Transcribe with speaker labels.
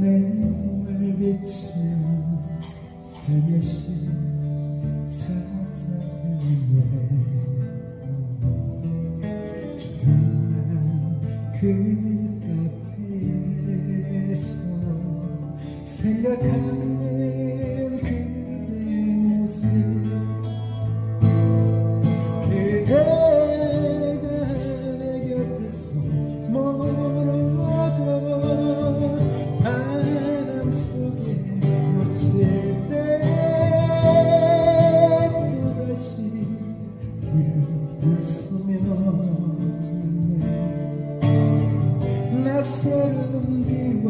Speaker 1: 내 몸을 비추는 새벽시 찾아드네 조용한 그 카페에서 생각하는 낯설은 비와